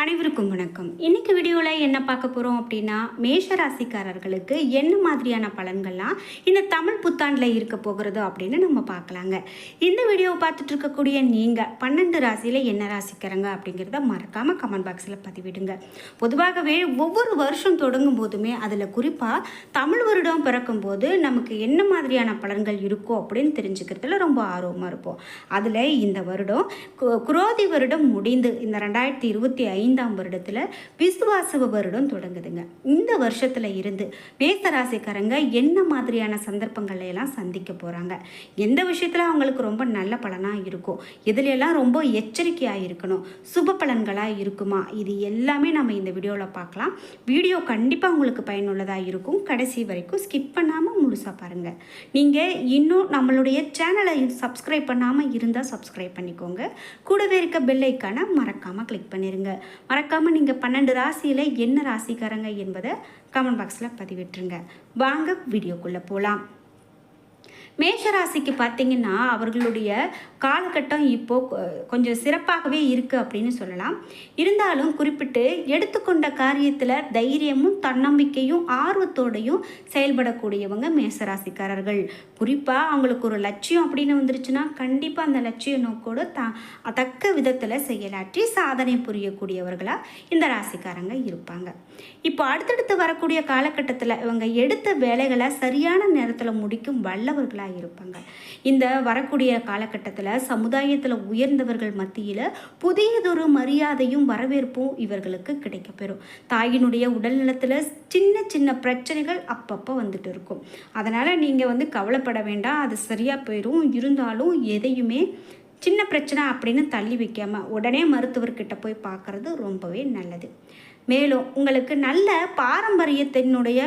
அனைவருக்கும் வணக்கம். இன்னைக்கு வீடியோவில் என்ன பார்க்க போகிறோம் அப்படின்னா மேஷ ராசிக்காரர்களுக்கு என்ன மாதிரியான பலன்கள்லாம் இந்த தமிழ் புத்தாண்டில் இருக்க போகிறதோ அப்படின்னு நம்ம பார்க்கலாங்க. இந்த வீடியோவை பார்த்துட்டு இருக்கக்கூடிய நீங்கள் பன்னெண்டு ராசியில் என்ன ராசிக்காரங்க அப்படிங்கிறத மறக்காமல் கமெண்ட் பாக்ஸில் பதிவிடுங்க. பொதுவாகவே ஒவ்வொரு வருஷம் தொடங்கும் போதுமே அதில் குறிப்பாக தமிழ் வருடம் பிறக்கும் போது நமக்கு என்ன மாதிரியான பலன்கள் இருக்கோ அப்படின்னு தெரிஞ்சுக்கிறதுல ரொம்ப ஆர்வமாக இருப்போம். அதில் இந்த வருடம் கு- குரோதி வருடம் முடிந்து இந்த ரெண்டாயிரத்தி இருபத்தி ஐந்து ஐந்தாம் வருடத்தில் விசுவாசவ வருடம் தொடங்குதுங்க. இந்த வருஷத்தில் இருந்து மேசராசிக்காரங்க என்ன மாதிரியான சந்தர்ப்பங்களை எல்லாம் சந்திக்க போகிறாங்க எந்த விஷயத்தில் அவங்களுக்கு ரொம்ப நல்ல பலனாக இருக்கும்? இதிலெல்லாம் ரொம்ப எச்சரிக்கையாக இருக்கணும்? சுப பலன்களாக இருக்குமா? இது எல்லாமே நம்ம இந்த வீடியோவில் பார்க்கலாம். வீடியோ கண்டிப்பாக உங்களுக்கு பயனுள்ளதாக இருக்கும். கடைசி வரைக்கும் ஸ்கிப் பண்ணாமல் முழுசாக பாருங்கள் நீங்கள் இன்னும் நம்மளுடைய சேனலை சப்ஸ்கிரைப் பண்ணாமல் இருந்தால் சப்ஸ்கிரைப் பண்ணிக்கோங்க. கூடவே இருக்க பெல் ஐக்கானை மறக்காமல் கிளிக் பண்ணிடுங்க மறக்காமல் நீங்கள் பன்னெண்டு ராசியில் என்ன ராசிக்காரங்க என்பதை கமெண்ட் பாக்ஸில் பதிவிட்டுருங்க. வாங்க வீடியோக்குள்ளே போகலாம் மேஷராசிக்கு பார்த்தீங்கன்னா அவர்களுடைய காலகட்டம் இப்போது கொஞ்சம் சிறப்பாகவே இருக்குது அப்படின்னு சொல்லலாம். இருந்தாலும் குறிப்பிட்டு எடுத்துக்கொண்ட காரியத்தில் தைரியமும் தன்னம்பிக்கையும் ஆர்வத்தோடையும் செயல்படக்கூடியவங்க மேசராசிக்காரர்கள் குறிப்பாக அவங்களுக்கு ஒரு லட்சியம் அப்படின்னு வந்துருச்சுன்னா கண்டிப்பாக அந்த லட்சிய நோக்கோடு த தக்க விதத்தில் செயலாற்றி சாதனை புரியக்கூடியவர்களாக இந்த ராசிக்காரங்க இருப்பாங்க. இப்போ அடுத்தடுத்து வரக்கூடிய காலகட்டத்தில் இவங்க எடுத்த வேலைகளை சரியான நேரத்தில் முடிக்கும் வல்லவர்களாக இருப்பாங்க. இந்த வரக்கூடிய காலகட்டத்தில் சமுதாயத்தில் உயர்ந்தவர்கள் மத்தியில் புதியதொரு மரியாதையும் வரவேற்பும் இவர்களுக்கு கிடைக்கப்பெறும். தாயினுடைய உடல்நலத்தில் சின்ன சின்ன பிரச்சனைகள் அப்பப்போ வந்துட்டு இருக்கும். அதனால் நீங்கள் வந்து கவலைப்பட வேண்டாம். அது சரியாக போயிடும் இருந்தாலும் எதையுமே சின்ன பிரச்சனை அப்படின்னு தள்ளி வைக்காமல் உடனே மருத்துவர்கிட்ட போய் பார்க்குறது ரொம்பவே நல்லது. மேலும் உங்களுக்கு நல்ல பாரம்பரியத்தினுடைய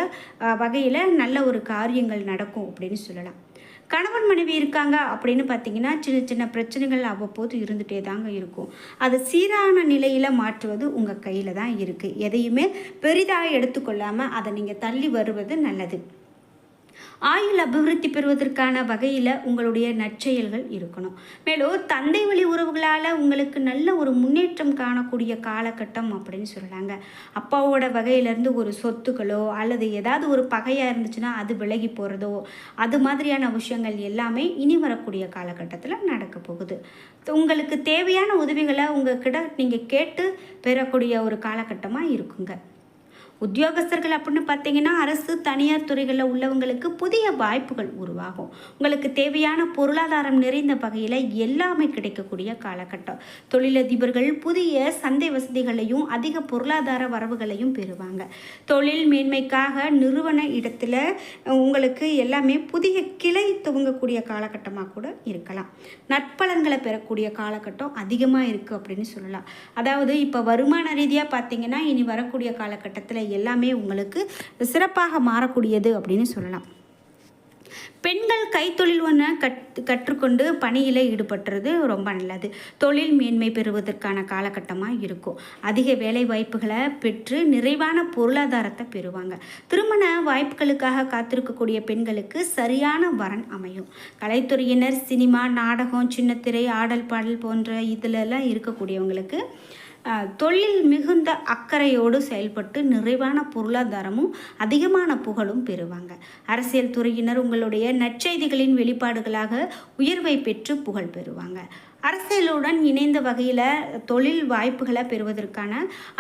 வகையில் நல்ல ஒரு காரியங்கள் நடக்கும் அப்படின்னு சொல்லலாம். கணவன் மனைவி இருக்காங்க அப்படின்னு பார்த்தீங்கன்னா சின்ன சின்ன பிரச்சனைகள் அவ்வப்போது இருந்துகிட்டே தாங்க இருக்கும். அது சீரான நிலையில் மாற்றுவது உங்கள் கையில் தான் இருக்குது எதையுமே பெரிதாக எடுத்துக்கொள்ளாமல் அதை நீங்கள் தள்ளி வருவது நல்லது. ஆயுள் அபிவிருத்தி பெறுவதற்கான வகையில் உங்களுடைய நற்செயல்கள் இருக்கணும். மேலும் தந்தை வழி உறவுகளால் உங்களுக்கு நல்ல ஒரு முன்னேற்றம் காணக்கூடிய காலகட்டம் அப்படின்னு சொல்லலாங்க அப்பாவோட வகையிலேருந்து ஒரு சொத்துக்களோ அல்லது ஏதாவது ஒரு பகையாக இருந்துச்சுன்னா அது விலகி போகிறதோ அது மாதிரியான விஷயங்கள் எல்லாமே இனி வரக்கூடிய காலகட்டத்தில் நடக்க போகுது. உங்களுக்கு தேவையான உதவிகளை உங்ககிட்ட நீங்கள் கேட்டு பெறக்கூடிய ஒரு காலகட்டமாக இருக்குங்க. உத்தியோகஸ்தர்கள் அப்படின்னு பார்த்தீங்கன்னா அரசு தனியார் துறைகளில் உள்ளவங்களுக்கு புதிய வாய்ப்புகள் உருவாகும். உங்களுக்கு தேவையான பொருளாதாரம் நிறைந்த வகையில் எல்லாமே கிடைக்கக்கூடிய காலகட்டம். தொழிலதிபர்கள் புதிய சந்தை வசதிகளையும் அதிக பொருளாதார வரவுகளையும் பெறுவாங்க. தொழில் மேன்மைக்காக நிறுவன இடத்துல உங்களுக்கு எல்லாமே புதிய கிளை துவங்கக்கூடிய காலகட்டமாக கூட இருக்கலாம். நட்பலன்களை பெறக்கூடிய காலகட்டம் அதிகமாக இருக்குது அப்படின்னு சொல்லலாம். அதாவது இப்போ வருமான ரீதியாக பார்த்தீங்கன்னா இனி வரக்கூடிய காலகட்டத்தில் எல்லாமே உங்களுக்கு சிறப்பாக மாறக்கூடியது அப்படின்னு சொல்லலாம். பெண்கள் கைத்தொழில் ஒன்று கட் கற்றுக்கொண்டு பணியில் ஈடுபட்டுறது ரொம்ப நல்லது. தொழில் மேன்மை பெறுவதற்கான காலகட்டமாக இருக்கும். அதிக வேலை வாய்ப்புகளை பெற்று நிறைவான பொருளாதாரத்தை பெறுவாங்க. திருமண வாய்ப்புகளுக்காக காத்திருக்கக்கூடிய பெண்களுக்கு சரியான வரன் அமையும். கலைத்துறையினர் சினிமா நாடகம் சின்னத்திரை ஆடல் பாடல் போன்ற இதிலெல்லாம் இருக்கக்கூடியவங்களுக்கு தொழில் மிகுந்த அக்கறையோடு செயல்பட்டு நிறைவான பொருளாதாரமும் அதிகமான புகழும் பெறுவாங்க. அரசியல் துறையினர் உங்களுடைய நற்செய்திகளின் வெளிப்பாடுகளாக உயர்வை பெற்று புகழ் பெறுவாங்க. அரசியலுடன் இணைந்த வகையில் தொழில் வாய்ப்புகளை பெறுவதற்கான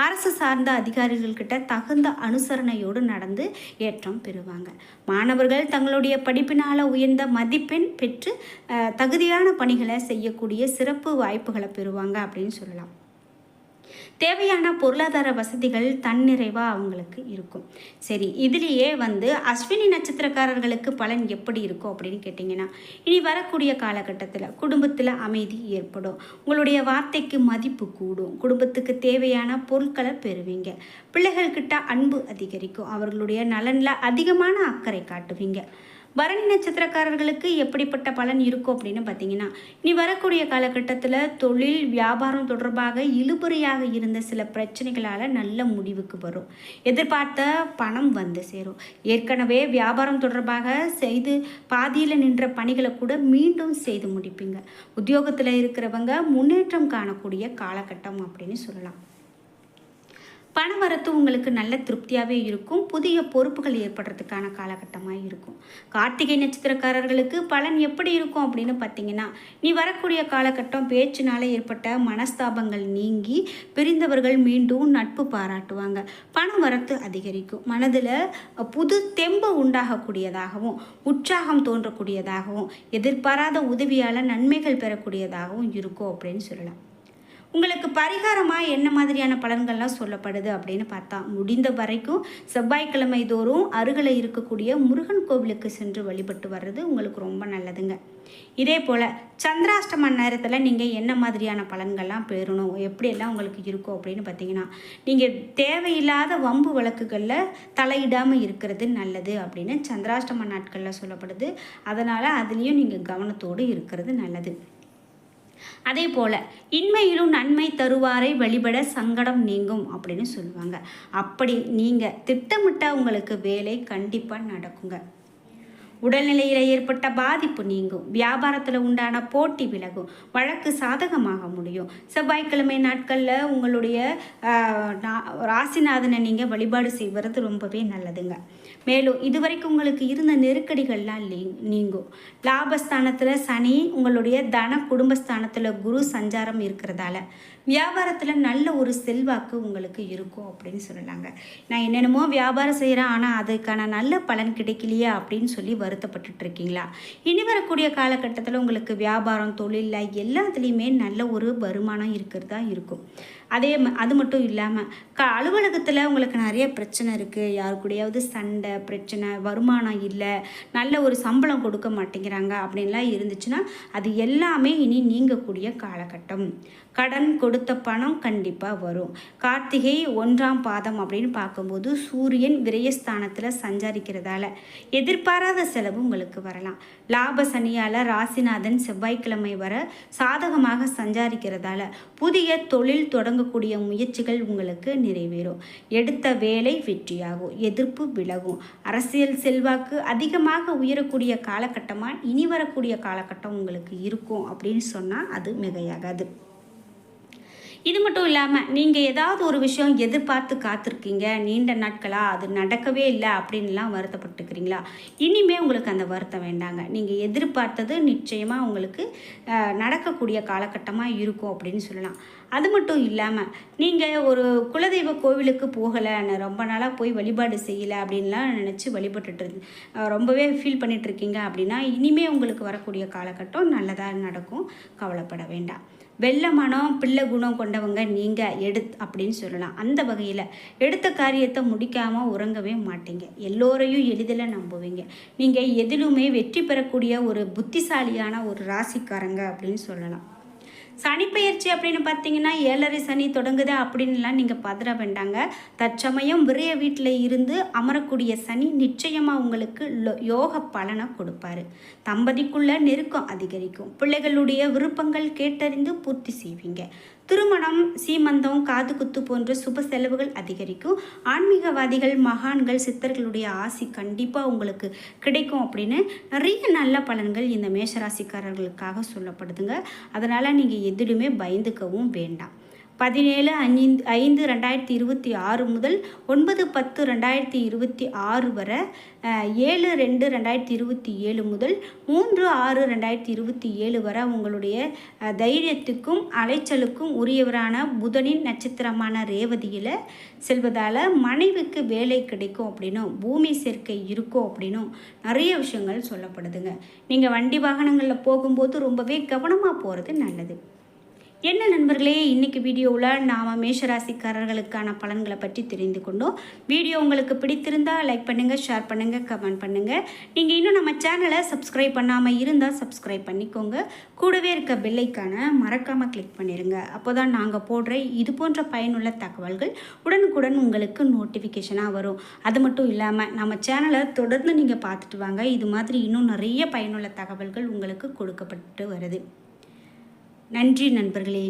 அரசு சார்ந்த அதிகாரிகள்கிட்ட தகுந்த அனுசரணையோடு நடந்து ஏற்றம் பெறுவாங்க. மாணவர்கள் தங்களுடைய படிப்பினால் உயர்ந்த மதிப்பெண் பெற்று தகுதியான பணிகளை செய்யக்கூடிய சிறப்பு வாய்ப்புகளை பெறுவாங்க அப்படின்னு சொல்லலாம். தேவையான பொருளாதார வசதிகள் தன்னிறைவாக அவங்களுக்கு இருக்கும். சரி இதுலேயே வந்து அஸ்வினி நட்சத்திரக்காரர்களுக்கு பலன் எப்படி இருக்கும் அப்படின்னு கேட்டிங்கன்னா இனி வரக்கூடிய காலகட்டத்தில் குடும்பத்தில் அமைதி ஏற்படும். உங்களுடைய வார்த்தைக்கு மதிப்பு கூடும். குடும்பத்துக்கு தேவையான பொருட்களை பெறுவீங்க. பிள்ளைகள்கிட்ட அன்பு அதிகரிக்கும். அவர்களுடைய நலனில் அதிகமான அக்கறை காட்டுவீங்க. பரணி நட்சத்திரக்காரர்களுக்கு எப்படிப்பட்ட பலன் இருக்கும் அப்படின்னு பார்த்தீங்கன்னா இனி வரக்கூடிய காலகட்டத்தில் தொழில் வியாபாரம் தொடர்பாக இழுபறியாக இருந்த சில பிரச்சனைகளால் நல்ல முடிவுக்கு வரும். எதிர்பார்த்த பணம் வந்து சேரும். ஏற்கனவே வியாபாரம் தொடர்பாக செய்து பாதியில் நின்ற பணிகளை கூட மீண்டும் செய்து முடிப்பீங்க. உத்தியோகத்தில் இருக்கிறவங்க முன்னேற்றம் காணக்கூடிய காலகட்டம் அப்படின்னு சொல்லலாம். பணவரத்து உங்களுக்கு நல்ல திருப்தியாகவே இருக்கும். புதிய பொறுப்புகள் ஏற்படுறதுக்கான காலகட்டமாக இருக்கும். கார்த்திகை நட்சத்திரக்காரர்களுக்கு பலன் எப்படி இருக்கும் அப்படின்னு பார்த்தீங்கன்னா நீ வரக்கூடிய காலகட்டம் பேச்சினால ஏற்பட்ட மனஸ்தாபங்கள் நீங்கி பிரிந்தவர்கள் மீண்டும் நட்பு பாராட்டுவாங்க. பண வரத்து அதிகரிக்கும். மனதில் புது தெம்பு உண்டாகக்கூடியதாகவும் உற்சாகம் தோன்றக்கூடியதாகவும் எதிர்பாராத உதவியால் நன்மைகள் பெறக்கூடியதாகவும் இருக்கும் அப்படின்னு சொல்லலாம். உங்களுக்கு பரிகாரமாக என்ன மாதிரியான பலன்கள்லாம் சொல்லப்படுது அப்படின்னு பார்த்தா முடிந்த வரைக்கும் செவ்வாய்க்கிழமை தோறும் அருகில் இருக்கக்கூடிய முருகன் கோவிலுக்கு சென்று வழிபட்டு வர்றது உங்களுக்கு ரொம்ப நல்லதுங்க. இதே போல் சந்திராஷ்டம நேரத்தில் நீங்கள் என்ன மாதிரியான பலன்கள்லாம் பெறணும் எப்படியெல்லாம் உங்களுக்கு இருக்கும் அப்படின்னு பார்த்தீங்கன்னா நீங்கள் தேவையில்லாத வம்பு வழக்குகளில் தலையிடாமல் இருக்கிறது நல்லது அப்படின்னு சந்திராஷ்டம நாட்களில் சொல்லப்படுது. அதனால் அதுலேயும் நீங்கள் கவனத்தோடு இருக்கிறது நல்லது. அதே போல் இன்மையிலும் நன்மை தருவாரை வழிபட சங்கடம் நீங்கும் அப்படின்னு சொல்லுவாங்க. அப்படி நீங்கள் திட்டமிட்ட உங்களுக்கு வேலை கண்டிப்பாக நடக்குங்க. உடல்நிலையில் ஏற்பட்ட பாதிப்பு நீங்கும். வியாபாரத்தில் உண்டான போட்டி விலகும். வழக்கு சாதகமாக முடியும். செவ்வாய்க்கிழமை நாட்களில் உங்களுடைய ராசிநாதனை நீங்கள் வழிபாடு செய்வது ரொம்பவே நல்லதுங்க. மேலும் இதுவரைக்கும் உங்களுக்கு இருந்த நெருக்கடிகள்லாம் நீங்கும். லாபஸ்தானத்தில் சனி உங்களுடைய தன குடும்பஸ்தானத்தில் குரு சஞ்சாரம் இருக்கிறதால. வியாபாரத்தில் நல்ல ஒரு செல்வாக்கு உங்களுக்கு இருக்கும் அப்படின்னு சொல்லலாங்க நான் என்னென்னமோ வியாபாரம் செய்கிறேன் ஆனால் அதுக்கான நல்ல பலன் கிடைக்கலையே அப்படின்னு சொல்லி வருத்தப்பட்டுட்டு இருக்கீங்களா இனி வரக்கூடிய காலகட்டத்தில் உங்களுக்கு வியாபாரம் தொழிலில் எல்லாத்துலேயுமே நல்ல ஒரு வருமானம் இருக்கிறதா இருக்கும். அதே அது மட்டும் இல்லாமல் க அலுவலகத்தில் உங்களுக்கு நிறைய பிரச்சனை இருக்குது யாரு கூடயாவது சண்டை பிரச்சனை வருமானம் இல்லை நல்ல ஒரு சம்பளம் கொடுக்க மாட்டேங்கிறாங்க அப்படின்லாம் இருந்துச்சுன்னா அது எல்லாமே இனி நீங்கக்கூடிய காலகட்டம். கடன் கொடுத்த பணம் கண்டிப்பாக வரும். கார்த்திகை ஒன்றாம் பாதம் அப்படின்னு பார்க்கும்போது சூரியன் விரயஸ்தானத்தில் சஞ்சாரிக்கிறதால எதிர்பாராத செலவு உங்களுக்கு வரலாம். லாப சனியால் ராசிநாதன் செவ்வாய்க்கிழமை வர சாதகமாக சஞ்சாரிக்கிறதால புதிய தொழில் வாங்கக்கூடிய முயற்சிகள் உங்களுக்கு நிறைவேறும். எடுத்த வேலை வெற்றியாகும். எதிர்ப்பு விலகும். அரசியல் செல்வாக்கு அதிகமாக உயரக்கூடிய காலகட்டமாக இனி வரக்கூடிய காலகட்டம் உங்களுக்கு இருக்கும் அப்படின்னு சொன்னால் அது மிகையாகாது. இது மட்டும் இல்லாமல் நீங்கள் ஏதாவது ஒரு விஷயம் எதிர்பார்த்து காத்திருக்கீங்க நீண்ட நாட்களாக அது நடக்கவே இல்லை அப்படின்லாம் வருத்தப்பட்டுக்கிறீங்களா இனிமே உங்களுக்கு அந்த வருத்தம் வேண்டாங்க. நீங்கள் எதிர்பார்த்தது நிச்சயமாக உங்களுக்கு நடக்கக்கூடிய காலகட்டமாக இருக்கும் அப்படின்னு சொல்லலாம். அது மட்டும் இல்லாமல் நீங்கள் ஒரு குலதெய்வ கோவிலுக்கு போகலை நான் ரொம்ப நாளாக போய் வழிபாடு செய்யலை அப்படின்லாம் நினச்சி வழிபட்டுட்டு ரொம்பவே ஃபீல் பண்ணிகிட்ருக்கீங்க அப்படின்னா இனிமேல் உங்களுக்கு வரக்கூடிய காலகட்டம் நல்லதாக நடக்கும். கவலைப்பட வேண்டாம். வெள்ள மனம் பிள்ளை குணம் கொண்டவங்க நீங்கள் எடுத் அப்படின்னு சொல்லலாம். அந்த வகையில் எடுத்த காரியத்தை முடிக்காமல் உறங்கவே மாட்டீங்க. எல்லோரையும் எளிதில் நம்புவீங்க. நீங்கள் எதிலுமே வெற்றி பெறக்கூடிய ஒரு புத்திசாலியான ஒரு ராசிக்காரங்க அப்படின்னு சொல்லலாம். சனிப்பெயர்ச்சி அப்படின்னு பார்த்தீங்கன்னா ஏழரை சனி தொடங்குது அப்படின்லாம் நீங்கள் பதற வேண்டாங்க. தற்சமயம் விரைய வீட்டில் இருந்து அமரக்கூடிய சனி நிச்சயமாக உங்களுக்கு யோக பலனை கொடுப்பாரு. தம்பதிக்குள்ள நெருக்கம் அதிகரிக்கும். பிள்ளைகளுடைய விருப்பங்கள் கேட்டறிந்து பூர்த்தி செய்வீங்க. திருமணம் சீமந்தம் காது குத்து போன்ற சுப செலவுகள் அதிகரிக்கும். ஆன்மீகவாதிகள் மகான்கள் சித்தர்களுடைய ஆசி கண்டிப்பாக உங்களுக்கு கிடைக்கும் அப்படின்னு நிறைய நல்ல பலன்கள் இந்த மேஷராசிக்காரர்களுக்காக சொல்லப்படுதுங்க. அதனால் நீங்கள் எதிலுமே பயந்துக்கவும் வேண்டாம். பதினேழு ஐந்து ஐந்து ரெண்டாயிரத்தி இருபத்தி ஆறு முதல் ஒன்பது பத்து ரெண்டாயிரத்தி இருபத்தி ஆறு வரை ஏழு ரெண்டு ரெண்டாயிரத்தி இருபத்தி ஏழு முதல் மூன்று ஆறு ரெண்டாயிரத்தி இருபத்தி ஏழு வரை உங்களுடைய தைரியத்துக்கும் அலைச்சலுக்கும் உரியவரான புதனின் நட்சத்திரமான ரேவதியில் செல்வதால் மனைவிக்கு வேலை கிடைக்கும் அப்படின்னும் பூமி சேர்க்கை இருக்கும் அப்படின்னும் நிறைய விஷயங்கள் சொல்லப்படுதுங்க. நீங்கள் வண்டி வாகனங்களில் போகும்போது ரொம்பவே கவனமாக போகிறது நல்லது. என்ன நண்பர்களே இன்றைக்கி வீடியோவில் நாம் மேஷராசிக்காரர்களுக்கான பலன்களை பற்றி தெரிந்து கொண்டோம். வீடியோ உங்களுக்கு பிடித்திருந்தால் லைக் பண்ணுங்கள் ஷேர் பண்ணுங்கள் கமெண்ட் பண்ணுங்கள் நீங்கள் இன்னும் நம்ம சேனலை சப்ஸ்கிரைப் பண்ணாமல் இருந்தால் சப்ஸ்கிரைப் பண்ணிக்கோங்க. கூடவே இருக்க பெல்லைக்கான மறக்காமல் கிளிக் பண்ணிடுங்க அப்போ தான் நாங்கள் போடுற இது போன்ற பயனுள்ள தகவல்கள் உடனுக்குடன் உங்களுக்கு நோட்டிஃபிகேஷனாக வரும். அது மட்டும் இல்லாமல் நம்ம சேனலை தொடர்ந்து நீங்கள் பார்த்துட்டு வாங்க. இது மாதிரி இன்னும் நிறைய பயனுள்ள தகவல்கள் உங்களுக்கு கொடுக்கப்பட்டு வருது. நன்றி நண்பர்களே.